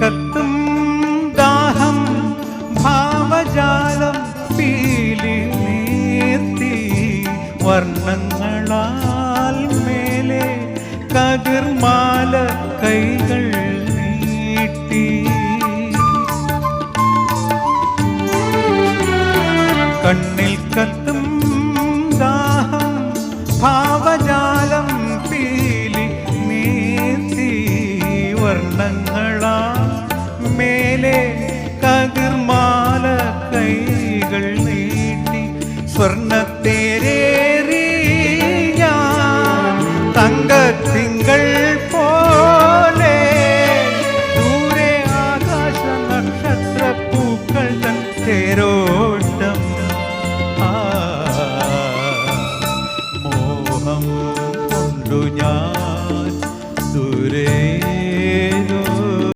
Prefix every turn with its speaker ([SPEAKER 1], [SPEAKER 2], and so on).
[SPEAKER 1] കത്തും ദാഹം ഭാവജാലം പീലി നീർത്തി വർണങ്ങളാൽ മേലെ കതിർമാല കൈകൾ നീട്ടി. കണ്ണിൽ കത്തും ദാഹം ഭാവജാലം പീലി നീർത്തി വർണങ്ങൾ മേലെ കതിർമാല കൈകൾ നീട്ടി സ്വർണത്തേരേറി ഞാൻ തങ്കത്തിങ്കൾ പോലെ ദൂരെ ആകാശ നക്ഷത്ര പൂക്കൾ തേരോട്ടം. മോഹം കൊണ്ടു ഞാൻ